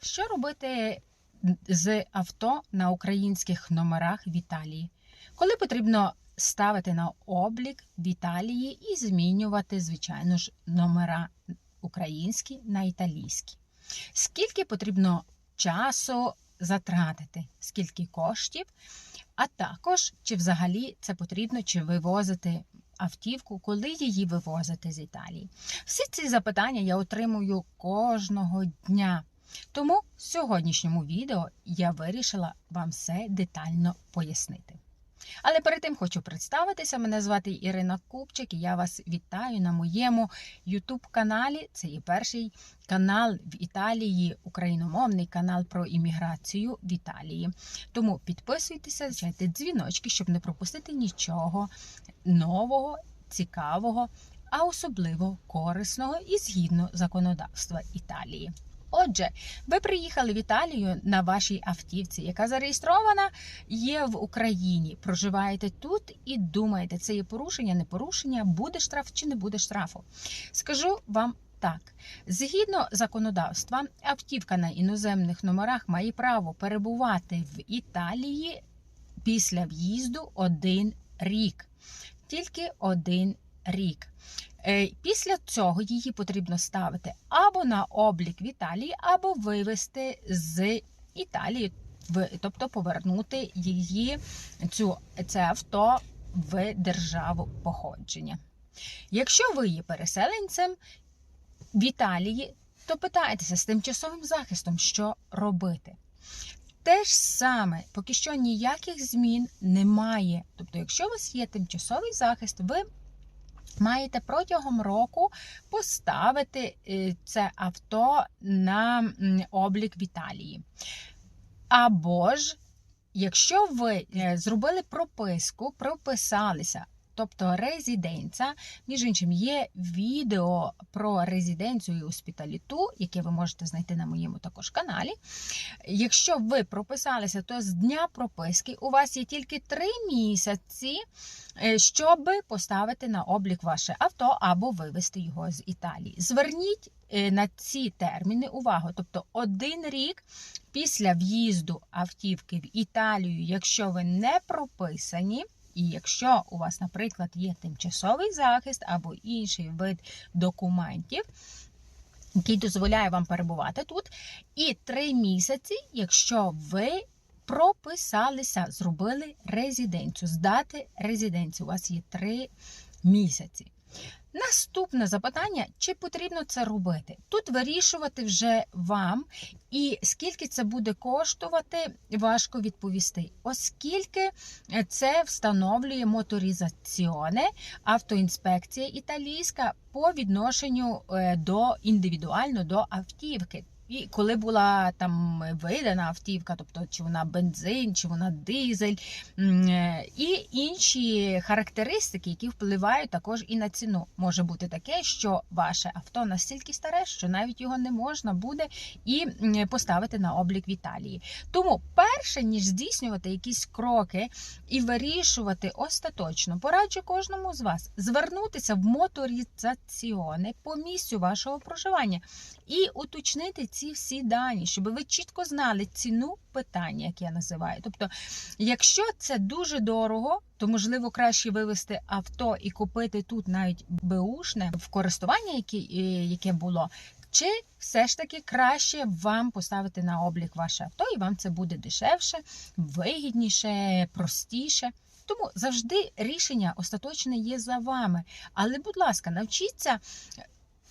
Що робити з авто на українських номерах в Італії? Коли потрібно ставити на облік в Італії і змінювати, звичайно ж, номера українські на італійські? Скільки потрібно часу затратити, скільки коштів, а також чи взагалі це потрібно, чи вивозити автівку, коли її вивозити з Італії? Всі ці запитання я отримую кожного дня. Тому в сьогоднішньому відео я вирішила вам все детально пояснити. Але перед тим хочу представитися. Мене звати Ірина Купчик, і я вас вітаю на моєму youtube каналі Це є перший канал в Італії, україномовний канал про імміграцію в Італії. Тому підписуйтеся, чайте дзвіночки, щоб не пропустити нічого нового, цікавого, а особливо корисного і згідно законодавства Італії. Отже, ви приїхали в Італію на вашій автівці, яка зареєстрована є в Україні. Проживаєте тут і думаєте, це є порушення, не порушення, буде штраф чи не буде штрафу. Скажу вам. Так, згідно законодавства, автівка на іноземних номерах має право перебувати в Італії після в'їзду один рік. Тільки один рік. Е, Після цього її потрібно ставити або на облік в Італії, або вивезти з Італії, тобто повернути її цю це авто в державу походження. Якщо ви є переселенцем в Італії, то питайтеся з тимчасовим захистом, що робити. Те ж саме, поки що ніяких змін немає. Тобто, якщо у вас є тимчасовий захист, ви маєте протягом року поставити е, це авто на облік в Італії. Або ж, якщо ви е, зробили прописку, прописалися. Тобто резиденця, між іншим, є відео про резиденцію і успіталіту, яке ви можете знайти на моєму також каналі. Якщо ви прописалися, то з дня прописки у вас є тільки три місяці, е, щоб поставити на облік ваше авто або вивезти його з Італії. Зверніть е, на ці терміни увагу. Тобто один рік після в'їзду автівки в Італію, якщо ви не прописані. І якщо у вас, наприклад, є тимчасовий захист або інший вид документів, який дозволяє вам перебувати тут, і три місяці, якщо ви прописалися, зробили резиденцію, здати резиденцію, у вас є три місяці. Наступне запитання: чи потрібно це робити? Тут вирішувати вже вам, і скільки це буде коштувати, важко відповісти, оскільки це встановлює моторизаціоне, автоінспекція італійська по відношенню е, до індивідуально до автівки. І коли була там видана автівка, тобто чи вона бензин, чи вона дизель, е, і інші характеристики, які впливають також і на ціну. Може бути таке, що ваше авто настільки старе, що навіть його не можна буде і поставити на облік в Італії. Тому, перше ніж здійснювати якісь кроки і вирішувати остаточно, пораджу кожному з вас звернутися в моторизаціони по місцю вашого проживання і уточнити ці всі дані, щоб ви чітко знали ціну питання, як я називаю. Тобто, якщо це дуже дорого, то можливо краще вивезти авто і купити тут навіть беушне в користування, яке, яке було. Чи все ж таки краще вам поставити на облік ваше авто, і вам це буде дешевше, вигідніше, простіше. Тому завжди рішення остаточне є за вами. Але, будь ласка, навчіться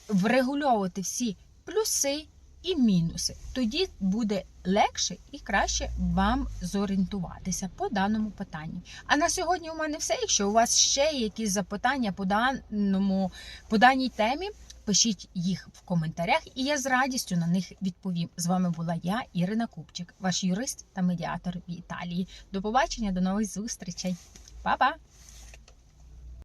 врегульовувати всі плюси і мінуси. Тоді буде легше і краще вам зорієнтуватися по даному питанню. А на сьогодні у мене все. Якщо у вас ще якісь запитання по даному по даній темі. Пишіть їх в коментарях, і я з радістю на них відповім. З вами була я, Ірина Купчик, ваш юрист та медіатор в Італії. До побачення, до нових зустрічей. Па-па!